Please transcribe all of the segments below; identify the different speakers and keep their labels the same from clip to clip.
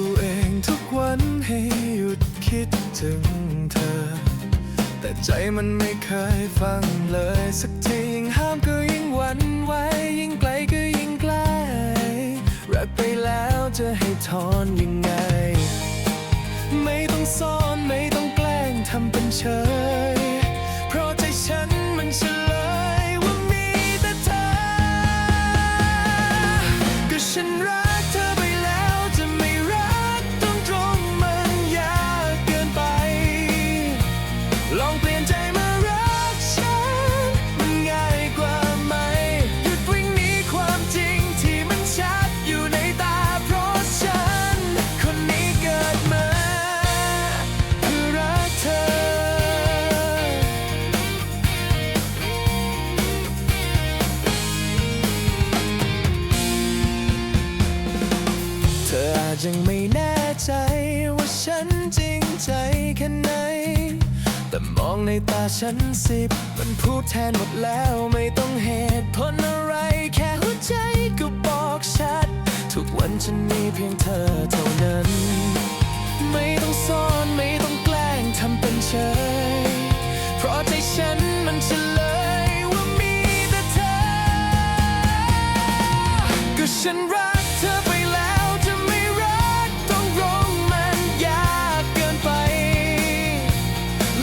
Speaker 1: ตัวเองทุกวันให้หยุดคิดถึงเธอ แต่ใจมันไม่เคยฟังเลยสักทียิ่งห้ามก็ยิ่งหวั่นไหวยิ่งไกลก็ยิ่งใกล้รักไปแล้วจะให้ทอนยิ่ง ยังไม่แน่ใจว่าฉันจริงใจแค่ไหน แต่มองในตาฉันสิบ มันพูดแทนหมดแล้วไม่ต้องเหตุผลอะไร แค่หัวใจก็บอกชัด ทุกวันฉันมีเพียงเธอเท่านั้น ไม่ต้องซ่อนไม่ต้องแกล้งทำเป็นเฉย เพราะใจฉันมันเฉลยว่ามีแต่เธอ ก็ฉันรักเธอ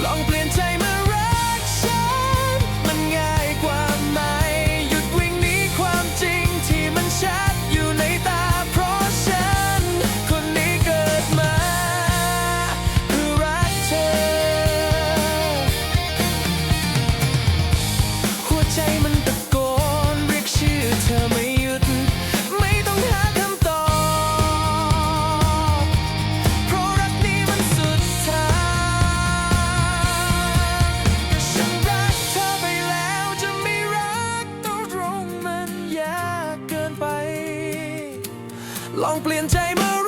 Speaker 1: ลองเปลี่ยนใจมารักฉัน มันง่ายกว่าไหม หยุดวิ่งหนีความจริงที่มันชัดอยู่ในตา เพราะฉัน คนนี้เกิดมาเพื่อรักเธอ หัวใจมันตะ ลองเปลี่ยนใจมา